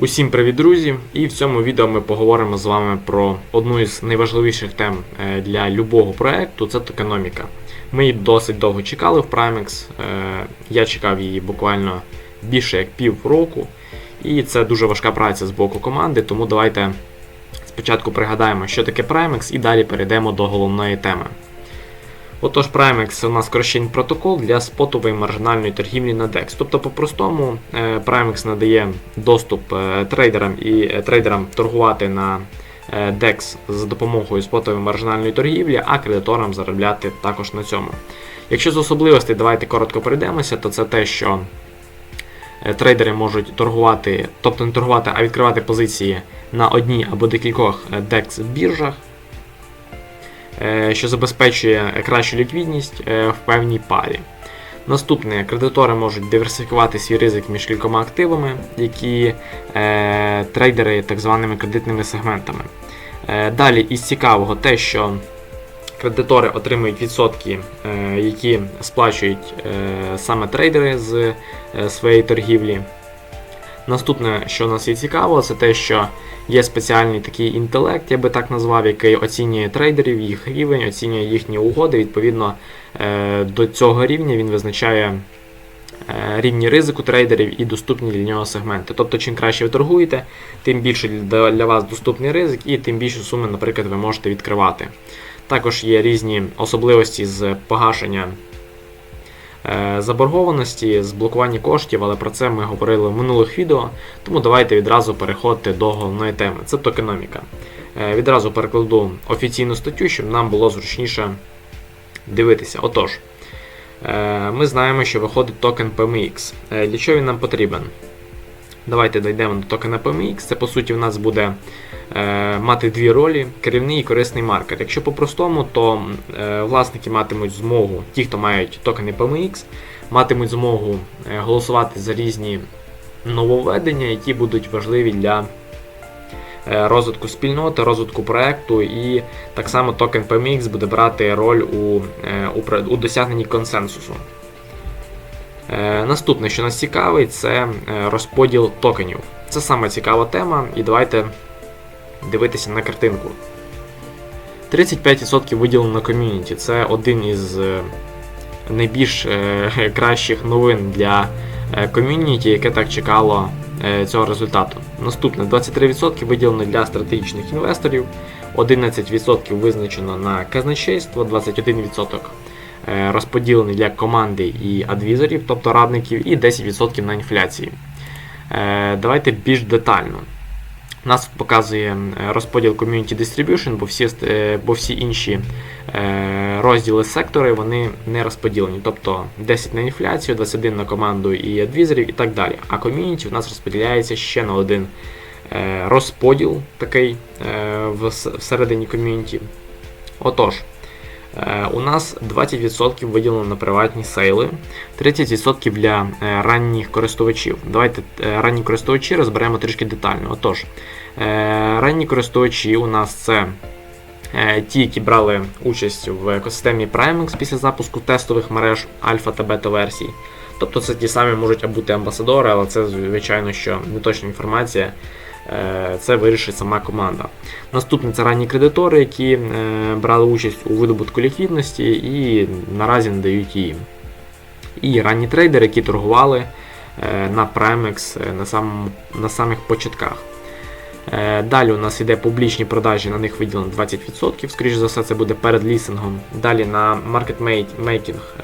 Усім привіт, друзі! І в цьому відео ми поговоримо з вами про одну із найважливіших тем е, для любого проекту це токеноміка. Ми її досить довго чекали в Primex. е, Я чекав її буквально більше як пів року. І це дуже важка праця з боку команди, тому давайте спочатку пригадаємо, що таке Primex, і далі перейдемо до головної теми. Отож, Primex у нас крощень протокол для спотової маржинальної торгівлі на DEX. Тобто, по-простому, е, Primex надає доступ е, трейдерам і е, трейдерам торгувати на DEX за допомогою спотової маржинальної торгівлі, а кредиторам заробляти також на цьому. Якщо з особливостей, давайте коротко перейдемося, то це те, що трейдери можуть торгувати, тобто не торгувати, а відкривати позиції на одній або декількох DEX біржах що забезпечує кращу ліквідність е, в певній парі. Наступне, кредитори можуть диверсифікувати свій ризик між кількома активами, які е, трейдери так званими кредитними сегментами. Е, далі із цікавого те, що кредитори отримують відсотки, е, які сплачують е, саме трейдери з е, своєї торгівлі. Наступне, що нас є цікаво, це те, що є спеціальний такий інтелект, я би так назвав, який оцінює трейдерів, їх рівень, оцінює їхні угоди. Відповідно, е, до цього рівня він визначає е, рівні ризику трейдерів і доступні для нього сегменти. Тобто, чим краще ви торгуєте, тим більше для вас доступний ризик і тим більше суми, наприклад, ви можете відкривати. Також є різні особливості з погашення заборгованості, з блокування коштів, але про це ми говорили в минулих відео. Тому давайте відразу переходити до головної теми. Це токеноміка. Е, Відразу перекладу офіційну статтю, щоб нам було зручніше дивитися. Отож, е, ми знаємо, що виходить токен PMX. Е, Для чого він нам потрібен? Давайте дійдемо до токена PMX. Це по суті в нас буде е, мати дві ролі: керівний і корисний маркет. Якщо по-простому, то е, власники матимуть змогу, ті, хто мають токени PMX, матимуть змогу е, голосувати за різні нововведення, які будуть важливі для е, розвитку спільноти, розвитку проекту, і так само токен PMX буде брати роль у, е, у, у досягненні консенсусу. Е, Наступне, що нас цікавить, це е, розподіл токенів. Це саме цікава тема, і давайте дивитися на картинку. 35% виділено на ком'юніті. Це один із е, найбільш кращих новин для ком'юніті, яке так чекало цього результату. Наступне 23% виділено для стратегічних інвесторів, 11% визначено на казначейство, 21% е, розподілений для команди і адвізорів, тобто радників, і 10% на інфляції. Е, Давайте більш детально. Нас показує е, розподіл Community Distribution, бо всі, е, бо всі інші е, розділи сектори вони не розподілені. Тобто 10 на інфляцію, 21 на команду і адвізорів і так далі. А ком'юніті у нас розподіляється ще на один е, розподіл такий е, всередині ком'юніті. Отож, е, у нас 20% виділено на приватні сейли, 30% для е, ранніх користувачів. Давайте е, ранні користувачі розберемо трішки детально. Отож, е, ранні користувачі у нас це е, ті, які брали участь в екосистемі Primex після запуску тестових мереж альфа та бета версій. Тобто це ті самі можуть бути амбасадори, але це, звичайно, що не точна інформація. Е, Це вирішить сама команда. Наступне це ранні кредитори, які е, брали участь у видобутку ліквідності і наразі не дають її. І ранні трейдери, які торгували е, на Primex е, на, самому, на самих початках. Далі у нас йде публічні продажі, на них виділено 20%, скоріш за все, це буде перед лісингом. Далі на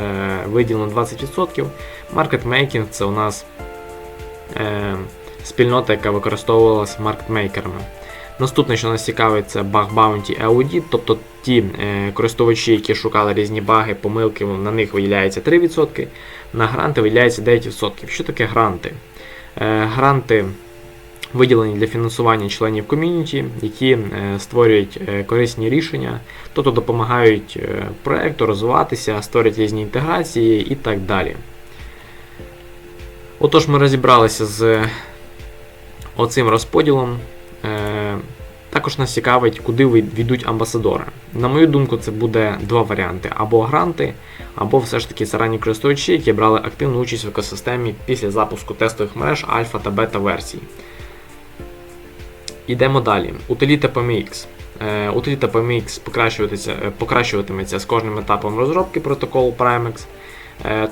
е, виділено 20%. Market Making це у нас спільнота, яка використовувалася маркетмейкерами. Наступне, що нас цікавить, це Bug Bounty Audit, тобто ті е, користувачі, які шукали різні баги, помилки, на них виділяється 3%, на гранти виділяється 9%. Що таке гранти? Е, гранти виділені для фінансування членів ком'юніті, які е, створюють е, корисні рішення, тобто допомагають е, проекту розвиватися, створюють різні інтеграції і так далі. Отож, ми розібралися з оцим розподілом. Е, Також нас цікавить, куди йдуть амбасадори. На мою думку, це буде два варіанти: або гранти, або все ж таки це ранні користувачі, які брали активну участь в екосистемі після запуску тестових мереж альфа та бета версій. Йдемо далі. Утиліта PMX. Е, Утиліта PMX е, покращуватиметься з кожним етапом розробки протоколу Primex.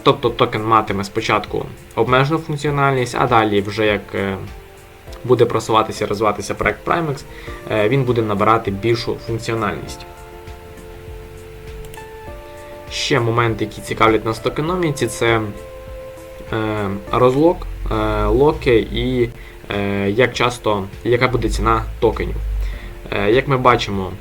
Тобто токен матиме спочатку обмежену функціональність, а далі, вже як буде просуватися і розвиватися проект Primex, е, він буде набирати більшу функціональність. Ще моменти, які цікавлять нас в токеноміці, це е, розлок, е, локи і як часто, яка буде ціна токенів. Як ми бачимо,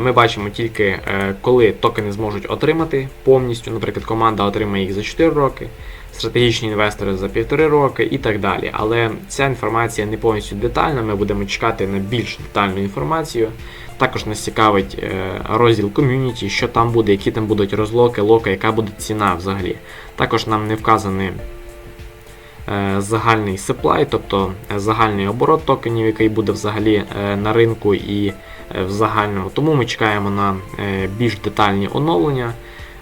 ми бачимо тільки е, коли токени зможуть отримати повністю. Наприклад, команда отримає їх за 4 роки, стратегічні інвестори за 1,5 роки і так далі. Але ця інформація не повністю детальна. Ми будемо чекати на більш детальну інформацію. Також нас цікавить е, розділ ком'юніті, що там буде, які там будуть розлоки, локи, яка буде ціна взагалі. Також нам не вказаний е, загальний supply, тобто е, загальний оборот токенів, який буде взагалі е, на ринку і е, в загальному. Тому ми чекаємо на е, більш детальні оновлення.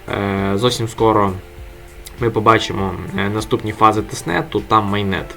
Е, Зовсім скоро ми побачимо е, наступні фази тестнету, там майнет.